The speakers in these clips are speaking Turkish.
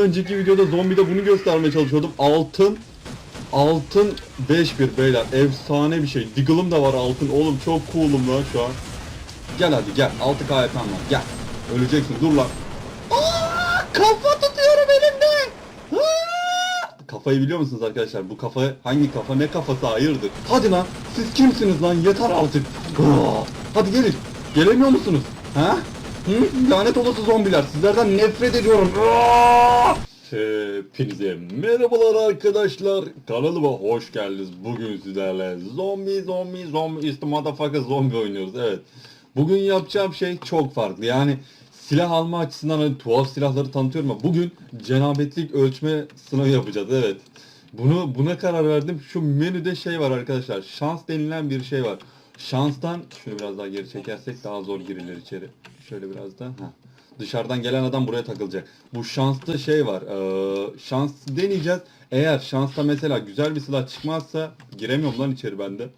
önceki videoda zombide bunu göstermeye çalışıyordum. Altın Altın 5-1 beyler. Efsane bir şey. Diggle'ım da var altın. Oğlum çok cool'um lan şu an. Gel hadi gel. 6 KYP'm var. Gel. Öleceksin. Dur lan. Aa, kafa tutuyorum elimde. Aa! Kafayı biliyor musunuz arkadaşlar? Bu kafa hangi kafa? Ne kafası? Hayırdır? Hadi lan. Siz kimsiniz lan? Yeter artık. Aa, hadi gelin. Gelemiyor musunuz? Ha? Hı? Lanet olası zombiler. Sizlerden nefret ediyorum. Aa! Hepinize merhabalar arkadaşlar. Kanalıma hoş geldiniz. Bugün sizlerle zombi zombi zombi is the motherfucker zombi oynuyoruz. Evet. Bugün yapacağım şey çok farklı. Yani silah alma açısından hani tuhaf silahları tanıtıyorum ama bugün cenabetlik ölçme sınavı yapacağız. Evet. Bunu buna karar verdim. Şu menüde şey var arkadaşlar. Şans denilen bir şey var. Şanstan şöyle biraz daha geri çekersek daha zor girilir içeri. Şöyle biraz daha. Heh. Dışarıdan gelen adam buraya takılacak. Bu şansta şey var. Ee, şans deneyeceğiz. Eğer şansta mesela güzel bir silah çıkmazsa giremiyorum lan içeri bende.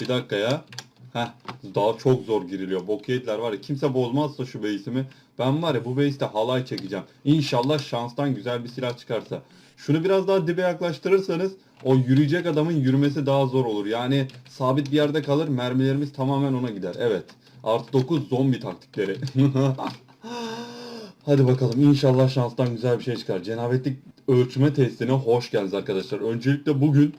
Bir dakika ya. Heh, daha çok zor giriliyor. Bok yediler var ya kimse bozmazsa şu base'imi. Ben var ya bu base'te halay çekeceğim. İnşallah şanstan güzel bir silah çıkarsa. Şunu biraz daha dibe yaklaştırırsanız o yürüyecek adamın yürümesi daha zor olur. Yani sabit bir yerde kalır mermilerimiz tamamen ona gider. Evet. Artı 9 zombi taktikleri. Hadi bakalım inşallah şanstan güzel bir şey çıkar. Cenabetlik ölçme testine hoş geldiniz arkadaşlar. Öncelikle bugün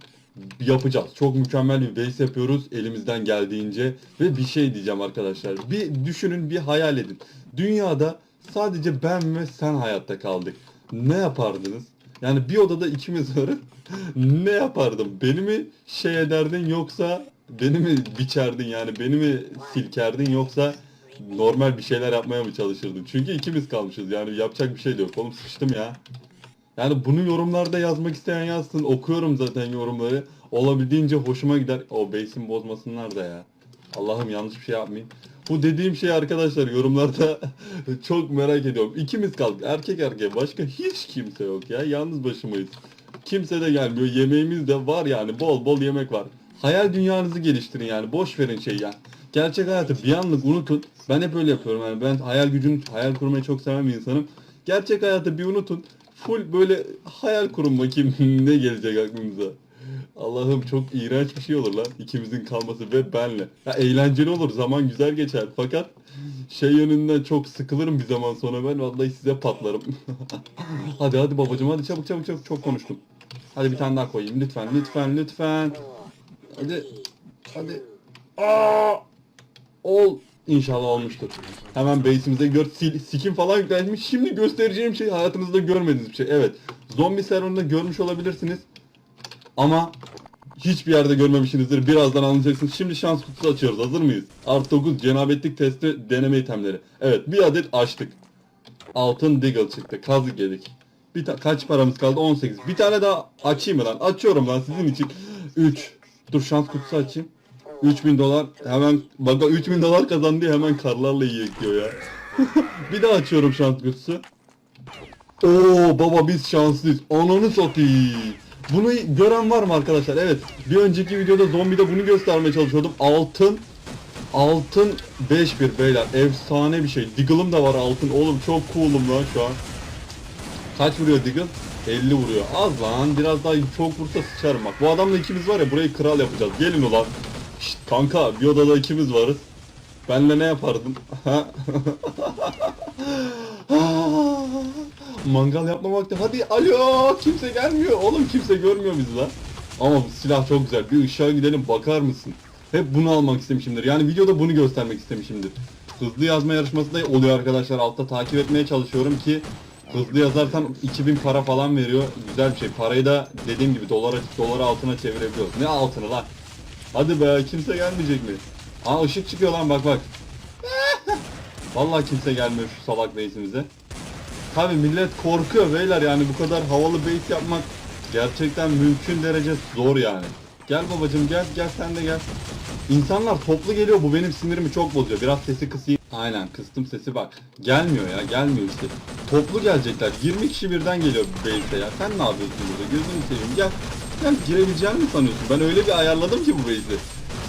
yapacağız. Çok mükemmel bir base yapıyoruz elimizden geldiğince. Ve bir şey diyeceğim arkadaşlar. Bir düşünün bir hayal edin. Dünyada sadece ben ve sen hayatta kaldık. Ne yapardınız? Yani bir odada ikimiz varız. ne yapardım? Beni mi şey ederdin yoksa beni mi biçerdin yani beni mi silkerdin yoksa normal bir şeyler yapmaya mı çalışırdın? Çünkü ikimiz kalmışız yani yapacak bir şey de yok. Oğlum sıçtım ya. Yani bunu yorumlarda yazmak isteyen yazsın. Okuyorum zaten yorumları. Olabildiğince hoşuma gider. O base'in bozmasınlar da ya. Allah'ım yanlış bir şey yapmayayım. Bu dediğim şey arkadaşlar yorumlarda çok merak ediyorum. İkimiz kaldık. Erkek erkeğe başka hiç kimse yok ya. Yalnız başımayız. Kimse de gelmiyor. Yemeğimiz de var yani. Bol bol yemek var. Hayal dünyanızı geliştirin yani. Boş verin şey ya. Gerçek hayatı bir anlık unutun. Ben hep öyle yapıyorum yani. Ben hayal gücüm, hayal kurmayı çok seven bir insanım. Gerçek hayatı bir unutun. Full böyle hayal kurun bakayım ne gelecek aklınıza. Allah'ım çok iğrenç bir şey olur lan ikimizin kalması ve benle. Ya eğlenceli olur zaman güzel geçer fakat şey yönünden çok sıkılırım bir zaman sonra ben vallahi size patlarım. hadi hadi babacım hadi çabuk çabuk çabuk çok konuştum. Hadi bir tane daha koyayım lütfen lütfen lütfen. Hadi hadi. Aa! Ol İnşallah olmuştur. Hemen base'imize gör skin falan yüklenmiş. Şimdi göstereceğim şey hayatınızda görmediğiniz bir şey. Evet. Zombi serverında görmüş olabilirsiniz. Ama hiçbir yerde görmemişsinizdir. Birazdan anlayacaksınız. Şimdi şans kutusu açıyoruz. Hazır mıyız? Artı 9 cenabetlik testi deneme itemleri. Evet bir adet açtık. Altın Deagle çıktı. Kazık yedik. Bir kaç paramız kaldı? 18. Bir tane daha açayım mı lan? Açıyorum lan sizin için. 3. Dur şans kutusu açayım. 3000 dolar hemen bak 3000 dolar kazandı hemen karlarla yiyek diyor ya. bir daha açıyorum şans kutusu. Oo baba biz şanslıyız. Ananı satayım. Bunu gören var mı arkadaşlar? Evet. Bir önceki videoda zombide bunu göstermeye çalışıyordum. Altın Altın 5-1 beyler. Efsane bir şey. Diggle'ım da var altın. Oğlum çok cool'um lan şu an. Kaç vuruyor Diggle? 50 vuruyor. Az lan. Biraz daha çok vursa sıçarım bak. Bu adamla ikimiz var ya burayı kral yapacağız. Gelin ulan. Şşt kanka bir odada ikimiz varız. Benle ne yapardın? Mangal yapma vakti. Hadi alo kimse gelmiyor. Oğlum kimse görmüyor bizi lan. Ama silah çok güzel. Bir ışığa gidelim bakar mısın? Hep bunu almak istemişimdir. Yani videoda bunu göstermek istemişimdir. Hızlı yazma yarışması da oluyor arkadaşlar. Altta takip etmeye çalışıyorum ki hızlı yazarsam 2000 para falan veriyor. Güzel bir şey. Parayı da dediğim gibi dolara dolara altına çevirebiliyoruz. Ne altını lan? Hadi be kimse gelmeyecek mi? Aa ışık çıkıyor lan bak bak. Vallahi kimse gelmiyor şu salak base'imize. Tabi millet korkuyor beyler yani bu kadar havalı base yapmak gerçekten mümkün derece zor yani. Gel babacım gel gel sen de gel. İnsanlar toplu geliyor bu benim sinirimi çok bozuyor. Biraz sesi kısayım. Aynen kıstım sesi bak. Gelmiyor ya gelmiyor işte. Toplu gelecekler. 20 kişi birden geliyor base'e ya. Sen ne yapıyorsun burada? Gözünü seveyim gel. Sen girebileceğini mi sanıyorsun? Ben öyle bir ayarladım ki bu base'i.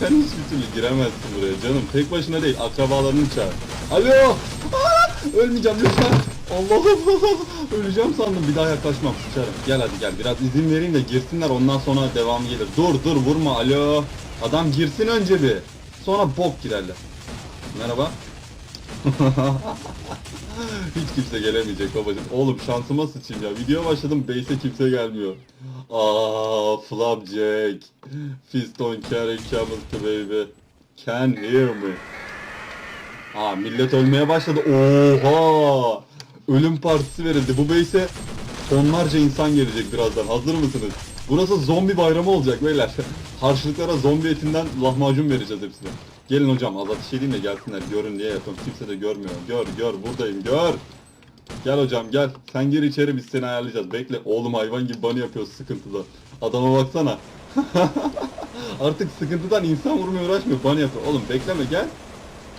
Sen hiçbir türlü giremezsin buraya canım. Tek başına değil akrabalarını çağır. Alo! Aa! Ölmeyeceğim lütfen. Allah'ım öleceğim sandım bir daha yaklaşmam sıçarım. Gel hadi gel biraz izin vereyim de girsinler ondan sonra devamı gelir. Dur dur vurma alo. Adam girsin önce bir. Sonra bok girerler. Merhaba. Hiç kimse gelemeyecek babacım. Oğlum şansıma sıçayım ya. Video başladım base'e kimse gelmiyor. Aa, Flapjack. Fiston carry camel baby. Can hear me. Aa millet ölmeye başladı. Oha! Ölüm partisi verildi. Bu base'e tonlarca insan gelecek birazdan. Hazır mısınız? Burası zombi bayramı olacak beyler. Harçlıklara zombi etinden lahmacun vereceğiz hepsine. Gelin hocam az ateş edeyim de gelsinler. Görün diye yapıyorum. Kimse de görmüyor. Gör gör buradayım gör. Gel hocam gel. Sen gir içeri biz seni ayarlayacağız. Bekle. Oğlum hayvan gibi bani yapıyoruz sıkıntıda. Adama baksana. Artık sıkıntıdan insan vurmaya uğraşmıyor. Bani yapıyor. Oğlum bekleme gel.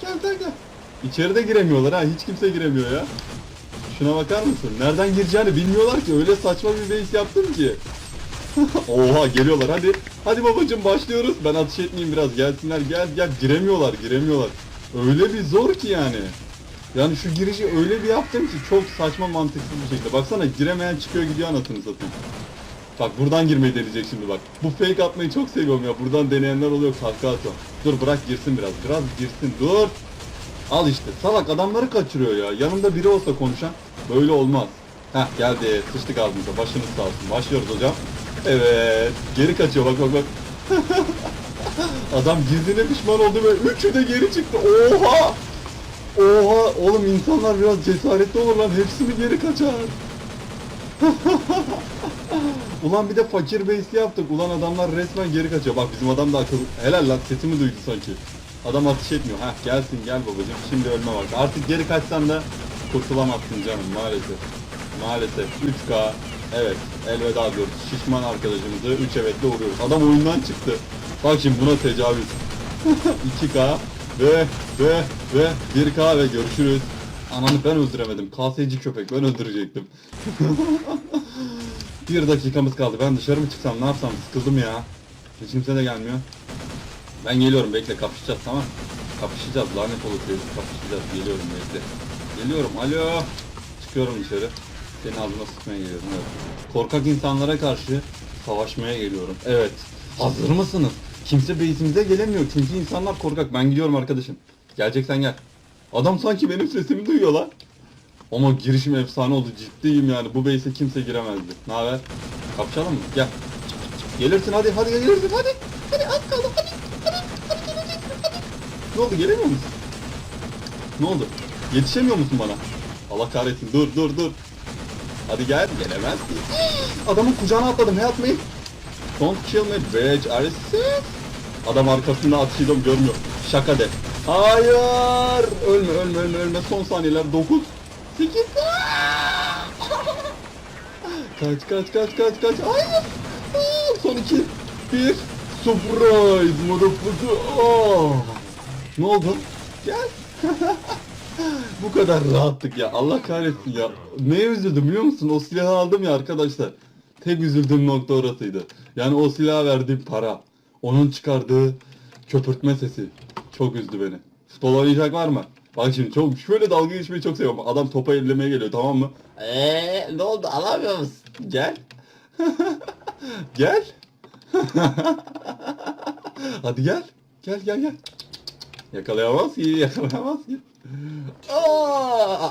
Gel gel gel. İçeride giremiyorlar ha. Hiç kimse giremiyor ya. Şuna bakar mısın? Nereden gireceğini bilmiyorlar ki. Öyle saçma bir base yaptım ki. Oha geliyorlar hadi. Hadi babacım başlıyoruz. Ben atış etmeyeyim biraz. Gelsinler gel gel. Giremiyorlar giremiyorlar. Öyle bir zor ki yani. Yani şu girişi öyle bir yaptım ki çok saçma mantıksız bir şekilde. Baksana giremeyen çıkıyor gidiyor anasını satayım. Bak buradan girmeyi deneyecek şimdi bak. Bu fake atmayı çok seviyorum ya. Buradan deneyenler oluyor kahkaha atıyor. Dur bırak girsin biraz. Biraz girsin dur. Al işte salak adamları kaçırıyor ya. Yanımda biri olsa konuşan böyle olmaz. Heh geldi sıçtık ağzımıza başınız sağ olsun. Başlıyoruz hocam. Evet geri kaçıyor bak bak bak. Adam girdiğine pişman oldu ve üçü de geri çıktı. Oha! Oha oğlum insanlar biraz cesaretli olur lan hepsi mi geri kaçar? Ulan bir de fakir base yaptık. Ulan adamlar resmen geri kaçıyor. Bak bizim adam da akıllı. Helal lan sesimi duydu sanki. Adam atış etmiyor. Heh gelsin gel babacım. Şimdi ölme vakti. Artık geri kaçsan da kurtulamazsın canım maalesef. Maalesef 3K. Evet elveda diyoruz. Şişman arkadaşımızı 3 evetle vuruyoruz. Adam oyundan çıktı. Bak şimdi buna tecavüz. 2K ve ve ve 1K ve görüşürüz. Ananı ben öldüremedim. KSC köpek ben öldürecektim. Bir dakikamız kaldı. Ben dışarı mı çıksam ne yapsam sıkıldım ya. Hiç kimse de gelmiyor. Ben geliyorum bekle kapışacağız tamam. Kapışacağız lanet olası kapışacağız geliyorum bekle. Geliyorum alo. Çıkıyorum dışarı. Senin ağzına sıkmaya geliyorum evet. Korkak insanlara karşı savaşmaya geliyorum. Evet. Hazır mısınız? Kimse base'imize gelemiyor çünkü insanlar korkak. Ben gidiyorum arkadaşım. Geleceksen gel. Adam sanki benim sesimi duyuyor lan. Ama girişim efsane oldu ciddiyim yani bu base'e kimse giremezdi. Ne haber? Kapışalım mı? Gel. Gelirsin hadi hadi gelirsin hadi. Hadi az kaldı hadi hadi hadi geleceksin hadi. Ne oldu gelemiyor musun? Ne oldu? Yetişemiyor musun bana? Allah kahretsin dur dur dur. Hadi gel gelemezsin. Adamın kucağına atladım help me. Don't kill me bitch are? Adam arkasında atışıydım görmüyor. Şaka de. Hayır. Ölme ölme ölme ölme son saniyeler 9 8 Kaç kaç kaç kaç kaç Hayır Son 2 1 Surprise motherfucker oh. Ne oldu? Gel Bu kadar rahattık ya Allah kahretsin ya Neye üzüldüm biliyor musun? O silahı aldım ya arkadaşlar Tek üzüldüğüm nokta orasıydı Yani o silaha verdiğim para Onun çıkardığı köpürtme sesi Çok üzdü beni Futbol oynayacak var mı? Bak şimdi çok şöyle dalga geçmeyi çok seviyorum. Adam topa ellemeye geliyor tamam mı? Eee ne oldu alamıyor musun? Gel. gel. Hadi gel. Gel gel gel. Yakalayamaz ki yakalayamaz ki. Aa!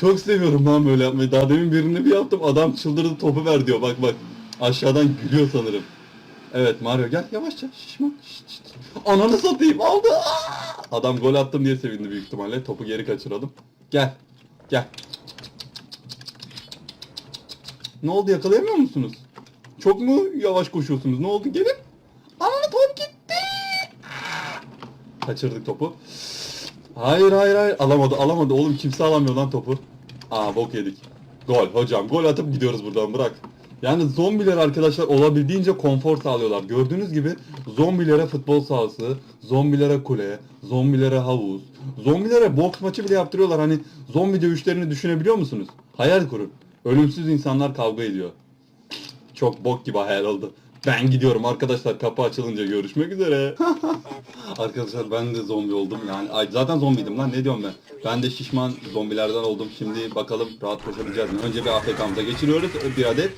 çok seviyorum lan böyle yapmayı. Daha demin birini bir yaptım. Adam çıldırdı topu ver diyor. Bak bak. Aşağıdan gülüyor sanırım. Evet Mario gel yavaşça şişman. Şşt, şşt. Ananı satayım aldı. Adam gol attım diye sevindi büyük ihtimalle. Topu geri kaçıralım. Gel. Gel. Ne oldu yakalayamıyor musunuz? Çok mu yavaş koşuyorsunuz? Ne oldu gelin? Ananı top gitti. Kaçırdık topu. Hayır hayır hayır alamadı alamadı oğlum kimse alamıyor lan topu. Aa bok yedik. Gol hocam gol atıp gidiyoruz buradan bırak. Yani zombiler arkadaşlar olabildiğince konfor sağlıyorlar. Gördüğünüz gibi zombilere futbol sahası, zombilere kule, zombilere havuz, zombilere boks maçı bile yaptırıyorlar. Hani zombi dövüşlerini düşünebiliyor musunuz? Hayal kurun. Ölümsüz insanlar kavga ediyor. Çok bok gibi hayal oldu. Ben gidiyorum arkadaşlar kapı açılınca görüşmek üzere. arkadaşlar ben de zombi oldum yani ay, zaten zombiydim lan ne diyorum ben. Ben de şişman zombilerden oldum. Şimdi bakalım rahat koşabileceğiz mi? Önce bir AFK'mıza geçiriyoruz bir adet.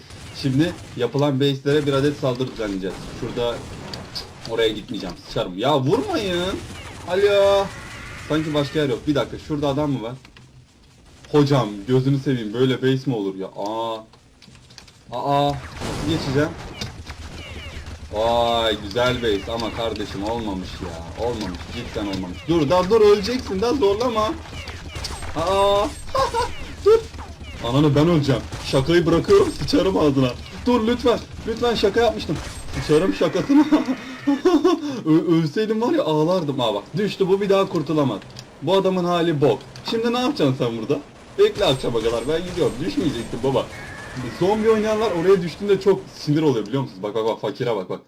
Şimdi yapılan base'lere bir adet saldırı düzenleyeceğiz. Şurada oraya gitmeyeceğim. Sıçarım. Ya vurmayın. Alo. Sanki başka yer yok. Bir dakika şurada adam mı var? Hocam gözünü seveyim böyle base mi olur ya? Aa. Aa. Nasıl geçeceğim? Vay güzel base ama kardeşim olmamış ya. Olmamış. Cidden olmamış. Dur daha dur öleceksin daha zorlama. Aa. dur. Ananı ben öleceğim. Şakayı bırakıyorum sıçarım ağzına. Dur lütfen. Lütfen şaka yapmıştım. Sıçarım şakasına. Ö- ölseydim var ya ağlardım. Ha bak düştü bu bir daha kurtulamaz. Bu adamın hali bok. Şimdi ne yapacaksın sen burada? Bekle akşama kadar ben gidiyorum. Düşmeyecektim baba. Zombi oynayanlar oraya düştüğünde çok sinir oluyor biliyor musunuz? Bak bak bak fakire bak bak.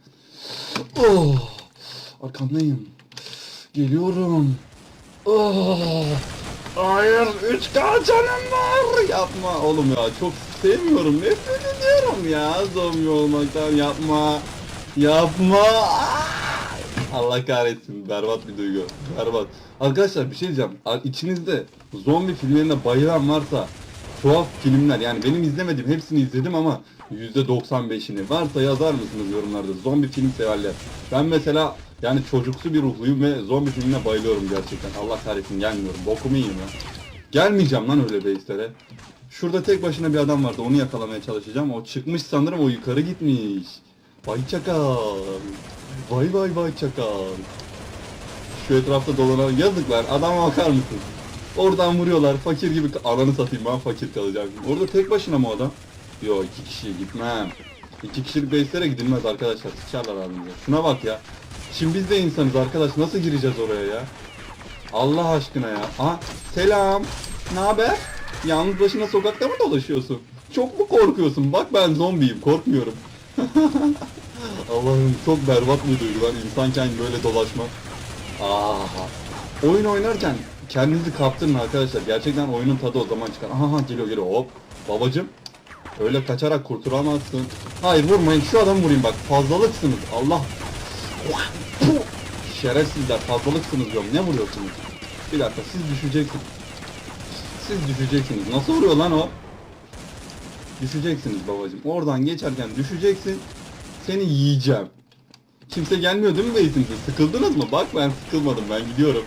Oh, arkamdayım. Geliyorum. Oh, hayır 3K canım var. Yapma oğlum ya çok sevmiyorum. Nefret ediyorum ya zombi olmaktan yapma. Yapma. Ah! Allah kahretsin berbat bir duygu. Berbat. Arkadaşlar bir şey diyeceğim. İçinizde zombi filmlerine bayılan varsa tuhaf filmler yani benim izlemediğim hepsini izledim ama %95'ini varsa yazar mısınız yorumlarda zombi film severler. Ben mesela yani çocuksu bir ruhluyum ve zombi filmine bayılıyorum gerçekten. Allah kahretsin gelmiyorum. Bokumu yiyeyim ya. Gelmeyeceğim lan öyle base'lere. Şurada tek başına bir adam vardı onu yakalamaya çalışacağım. O çıkmış sanırım o yukarı gitmiş. Vay çakal. Vay vay vay çakal. Şu etrafta dolanan yazıklar adama bakar mısın? Oradan vuruyorlar fakir gibi ananı satayım ben fakir kalacağım. Orada tek başına mı adam? Yo iki kişi gitmem. İki kişilik base'lere gidilmez arkadaşlar sıçarlar ağzınıza. Şuna bak ya. Şimdi biz de insanız arkadaş nasıl gireceğiz oraya ya? Allah aşkına ya. Aha selam. Ne haber? Yalnız başına sokakta mı dolaşıyorsun? Çok mu korkuyorsun? Bak ben zombiyim korkmuyorum. Allah'ım çok berbat bir duygu lan insanken böyle dolaşmak. Aha. Oyun oynarken kendinizi kaptırın arkadaşlar. Gerçekten oyunun tadı o zaman çıkar. Aha geliyor geliyor hop. Babacım öyle kaçarak kurtulamazsın. Hayır vurmayın şu adamı vurayım bak fazlalıksınız. Allah. Şerefsizler fazlalıksınız diyorum. Ne vuruyorsunuz? Bir dakika siz düşeceksiniz. Siz düşeceksiniz. Nasıl vuruyor lan o? Düşeceksiniz babacım. Oradan geçerken düşeceksin. Seni yiyeceğim. Kimse gelmiyor değil mi beytinize? Sıkıldınız mı? Bak ben sıkılmadım ben gidiyorum.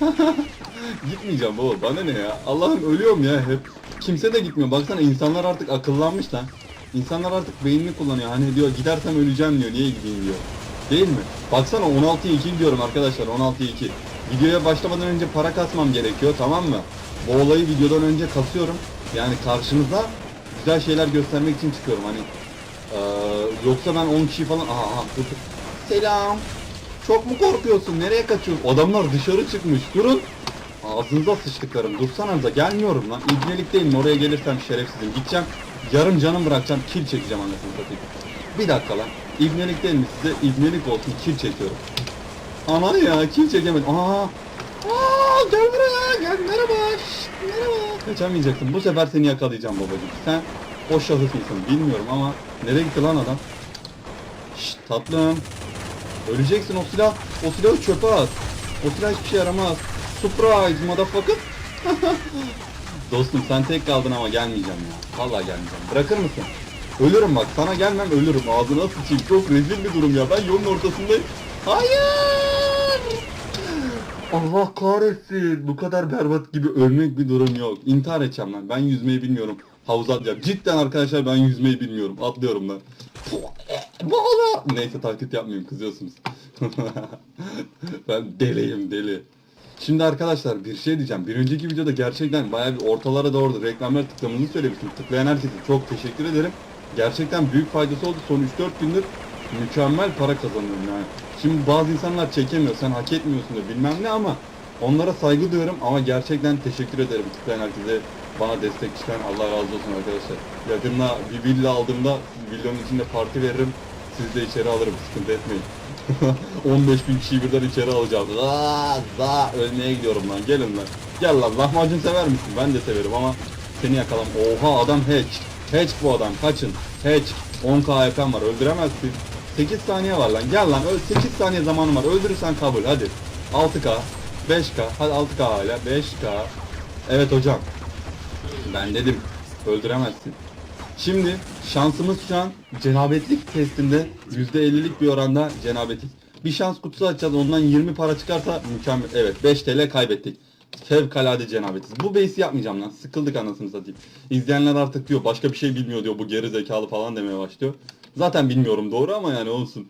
Gitmeyeceğim baba bana ne ya? Allah'ım ölüyorum ya hep. Kimse de gitmiyor. Baksana insanlar artık akıllanmış lan. İnsanlar artık beynini kullanıyor. Hani diyor gidersem öleceğim diyor. Niye gideyim diyor. Değil mi? Baksana 16'ya 2 diyorum arkadaşlar 16'ya 2. Videoya başlamadan önce para kasmam gerekiyor tamam mı? Bu olayı videodan önce kasıyorum. Yani karşınıza güzel şeyler göstermek için çıkıyorum hani. Ee, yoksa ben 10 kişi falan... Aha, dur, dur. Selam. Çok mu korkuyorsun? Nereye kaçıyorsun? Adamlar dışarı çıkmış. Durun. Ağzınıza sıçtıklarım. Dursanıza gelmiyorum lan. İbnelik değil mi? Oraya gelirsem şerefsizim. Gideceğim. Yarım canım bırakacağım. Kil çekeceğim anasını satayım. Bir dakika lan. İbnelik değil mi size? İbnelik olsun. Kil çekiyorum. Ana ya kil çekemedim. Aa. Aa gel buraya gel merhaba. Şşt, merhaba. Kaçamayacaksın. Bu sefer seni yakalayacağım babacığım. Sen o şahıs mısın bilmiyorum ama nereye gitti lan adam? Şşt tatlım. Öleceksin o silah. O silahı çöpe at. O silah hiçbir şey yaramaz. Surprise motherfucker. Dostum sen tek kaldın ama gelmeyeceğim ya. Vallahi gelmeyeceğim. Bırakır mısın? Ölürüm bak. Sana gelmem ölürüm. Ağzına sıçayım. Çok rezil bir durum ya. Ben yolun ortasındayım. Hayır! Allah kahretsin. Bu kadar berbat gibi ölmek bir durum yok. İntihar edeceğim lan. Ben yüzmeyi bilmiyorum. Havuza atlayacağım. Cidden arkadaşlar ben yüzmeyi bilmiyorum. Atlıyorum. Bana! Neyse taklit yapmayayım kızıyorsunuz. ben deliyim deli. Şimdi arkadaşlar bir şey diyeceğim. Bir önceki videoda gerçekten bayağı bir ortalara doğru reklamlar tıklamanızı söylemiştim. Tıklayan herkese çok teşekkür ederim. Gerçekten büyük faydası oldu. Son 3-4 gündür mükemmel para kazanıyorum yani. Şimdi bazı insanlar çekemiyor. Sen hak etmiyorsun da bilmem ne ama onlara saygı duyuyorum ama gerçekten teşekkür ederim tıklayan herkese bana destek çıkan Allah razı olsun arkadaşlar. Yakında bir villa aldığımda villanın içinde parti veririm. Sizi de içeri alırım sıkıntı etmeyin. 15 bin kişiyi birden içeri alacağım. Aa, daha ölmeye gidiyorum lan. Gelin lan. Gel lan. Lahmacun sever misin? Ben de severim ama seni yakalam. Oha adam hatch. Hatch bu adam. Kaçın. Hatch. 10k AP'm var öldüremezsin. 8 saniye var lan gel lan öl 8 saniye zamanım var öldürürsen kabul hadi. 6k 5k hadi 6k hala 5k. Evet hocam. Ben dedim öldüremezsin. Şimdi şansımız şu an cenabetlik testinde %50'lik bir oranda cenabetiz. Bir şans kutusu açacağız ondan 20 para çıkarsa mükemmel. Evet 5 TL kaybettik. Fevkalade cenabetiz. Bu base'i yapmayacağım lan. Sıkıldık anasını satayım. İzleyenler artık diyor başka bir şey bilmiyor diyor. Bu geri zekalı falan demeye başlıyor. Zaten bilmiyorum doğru ama yani olsun.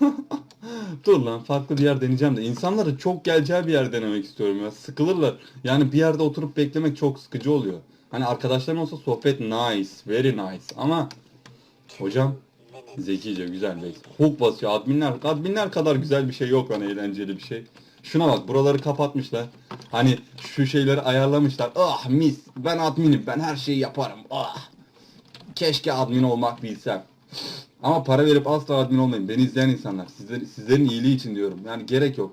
Dur lan farklı bir yer deneyeceğim de insanları çok geleceği bir yer denemek istiyorum ya. Sıkılırlar. Yani bir yerde oturup beklemek çok sıkıcı oluyor. Hani arkadaşların olsa sohbet nice, very nice ama hocam zekice güzel bir hook basıyor. Adminler, adminler kadar güzel bir şey yok lan eğlenceli bir şey. Şuna bak buraları kapatmışlar. Hani şu şeyleri ayarlamışlar. Ah mis ben adminim ben her şeyi yaparım. Ah. Keşke admin olmak bilsem. Ama para verip asla admin olmayın. Beni izleyen insanlar. Sizlerin, sizlerin iyiliği için diyorum. Yani gerek yok.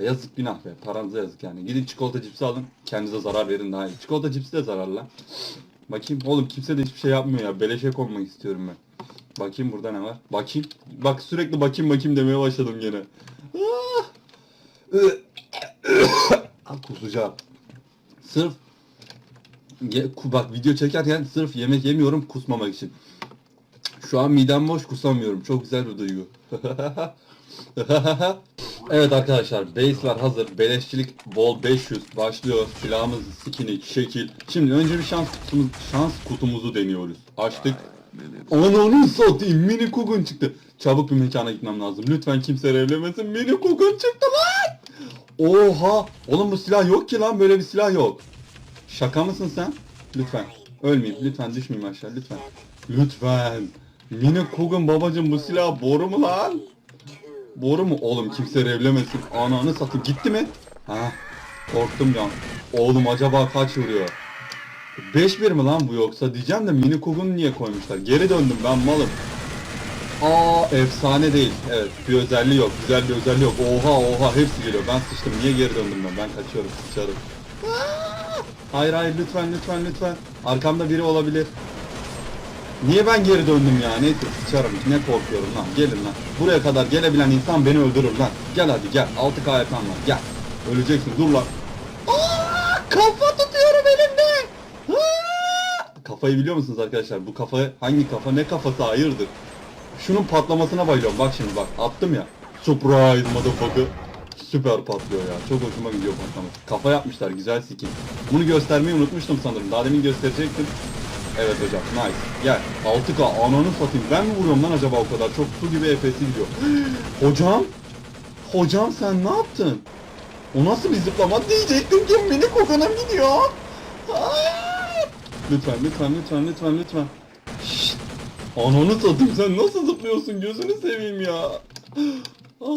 Ya yazık günah be. Paranıza yazık yani. Gidin çikolata cipsi alın. Kendinize zarar verin daha iyi. Çikolata cipsi de zararlı. Bakayım. Oğlum kimse de hiçbir şey yapmıyor ya. Beleşe konmak istiyorum ben. Bakayım burada ne var. Bakayım. Bak sürekli bakayım bakayım demeye başladım gene. Ah! Kusacağım. Sırf Ye- bak video çekerken sırf yemek yemiyorum kusmamak için. Şu an midem boş kusamıyorum. Çok güzel bir duygu. evet arkadaşlar base'ler hazır. Beleşçilik bol 500 başlıyor. Silahımız skinny şekil. Şimdi önce bir şans kutumuz, şans kutumuzu deniyoruz. Açtık. Ananı satayım mini kugun çıktı. Çabuk bir mekana gitmem lazım. Lütfen kimse revlemesin. Mini kugun çıktı lan. Oha. Oğlum bu silah yok ki lan. Böyle bir silah yok. Şaka mısın sen? Lütfen. Ölmeyeyim. Lütfen düşmeyeyim aşağı. Lütfen. Lütfen. Mini Kugun babacım bu silah boru mu lan? Boru mu? Oğlum kimse revlemesin. Ananı satayım. Gitti mi? Ha. Korktum ya. Oğlum acaba kaç vuruyor? 5-1 mi lan bu yoksa? Diyeceğim de Mini Kugun niye koymuşlar? Geri döndüm ben malım. Aa efsane değil. Evet bir özelliği yok. Güzel bir özelliği yok. Oha oha hepsi geliyor. Ben sıçtım. Niye geri döndüm ben? Ben kaçıyorum. Sıçarım. Hayır hayır lütfen lütfen lütfen. Arkamda biri olabilir. Niye ben geri döndüm ya? Neyse sıçarım. Ne korkuyorum lan. Gelin lan. Buraya kadar gelebilen insan beni öldürür lan. Gel hadi gel. 6 yapan var. Gel. Öleceksin. Dur lan. Aa, kafa tutuyorum elimde. Aa! Kafayı biliyor musunuz arkadaşlar? Bu kafa hangi kafa? Ne kafası? Hayırdır? Şunun patlamasına bayılıyorum. Bak şimdi bak. Attım ya. Surprise motherfucker. Süper patlıyor ya. Çok hoşuma gidiyor patlaması. Kafa yapmışlar. Güzel skin. Bunu göstermeyi unutmuştum sanırım. Daha demin gösterecektim. Evet hocam. Nice. Gel. 6K. Ananı satayım. Ben mi vuruyorum lan acaba o kadar? Çok su gibi EPS'i gidiyor. hocam. Hocam sen ne yaptın? O nasıl bir zıplama diyecektim ki beni kokana gidiyor. Hayır. Lütfen lütfen lütfen lütfen lütfen. Şşt. Ananı satayım sen nasıl zıplıyorsun gözünü seveyim ya. Aa,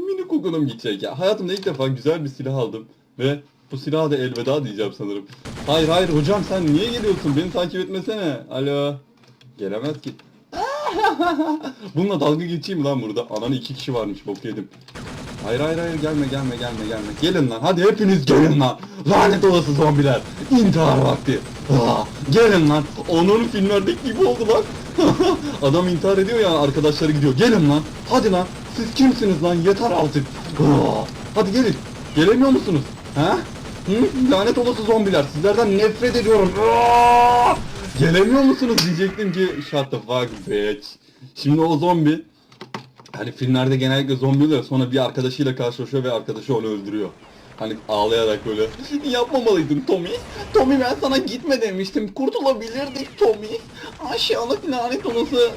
mini kokunum gidecek ya. Hayatımda ilk defa güzel bir silah aldım. Ve bu silaha da elveda diyeceğim sanırım. Hayır hayır hocam sen niye geliyorsun? Beni takip etmesene. Alo. Gelemez ki. Bununla dalga geçeyim lan burada. Ananı iki kişi varmış bok yedim. Hayır hayır hayır gelme gelme gelme gelme. Gelin lan hadi hepiniz gelin lan. Lanet olası zombiler. İntihar vakti. Aa, gelin lan. Onun filmlerdeki gibi oldu lan. Adam intihar ediyor ya arkadaşları gidiyor. Gelin lan. Hadi lan. Siz kimsiniz lan? Yeter artık. Aa, hadi gelin. Gelemiyor musunuz? Ha? Hı? Lanet olası zombiler. Sizlerden nefret ediyorum. Gelemiyor musunuz diyecektim ki shut the fuck bitch. Şimdi o zombi Hani filmlerde genellikle zombi oluyor sonra bir arkadaşıyla karşılaşıyor ve arkadaşı onu öldürüyor. Hani ağlayarak böyle yapmamalıydın Tommy. Tommy ben sana gitme demiştim. Kurtulabilirdik Tommy. Aşağılık lanet olası.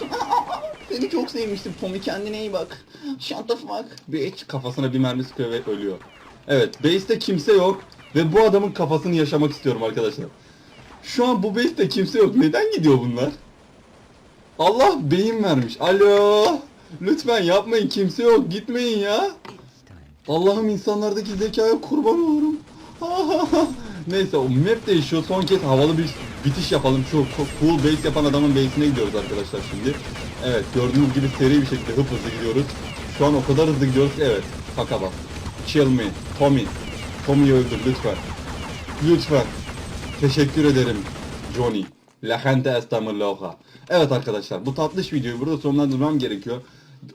Seni çok sevmiştim Tommy kendine iyi bak. Shut the fuck bitch. Kafasına bir mermi sıkıyor ve ölüyor. Evet base'te kimse yok ve bu adamın kafasını yaşamak istiyorum arkadaşlar. Şu an bu base'te kimse yok. Neden gidiyor bunlar? Allah beyin vermiş. Alo. Lütfen yapmayın. Kimse yok. Gitmeyin ya. Allah'ım insanlardaki zekaya kurban olurum. Neyse o map değişiyor. Son kez havalı bir bitiş yapalım. Şu cool base yapan adamın base'ine gidiyoruz arkadaşlar şimdi. Evet gördüğünüz gibi seri bir şekilde hıp hızlı gidiyoruz. Şu an o kadar hızlı gidiyoruz evet. Kaka bas. Chill me. Tommy. Tommy'yi öldür lütfen. Lütfen. Teşekkür ederim Johnny. La gente loca. Evet arkadaşlar bu tatlış videoyu burada sonlandırmam gerekiyor.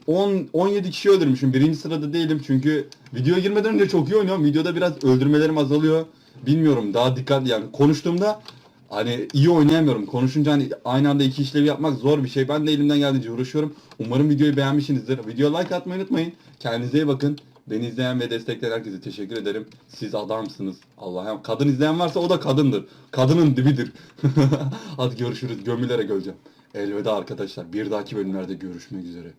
10 17 kişi öldürmüşüm. Birinci sırada değilim çünkü videoya girmeden önce çok iyi oynuyorum. Videoda biraz öldürmelerim azalıyor. Bilmiyorum daha dikkat yani konuştuğumda hani iyi oynayamıyorum. Konuşunca hani aynı anda iki işlevi yapmak zor bir şey. Ben de elimden geldiğince uğraşıyorum. Umarım videoyu beğenmişsinizdir. Video like atmayı unutmayın. Kendinize iyi bakın. Beni izleyen ve destekleyen herkese teşekkür ederim. Siz adamsınız. Allah'ım kadın izleyen varsa o da kadındır. Kadının dibidir. Hadi görüşürüz. Gömülere göreceğim. Elveda arkadaşlar. Bir dahaki bölümlerde görüşmek üzere.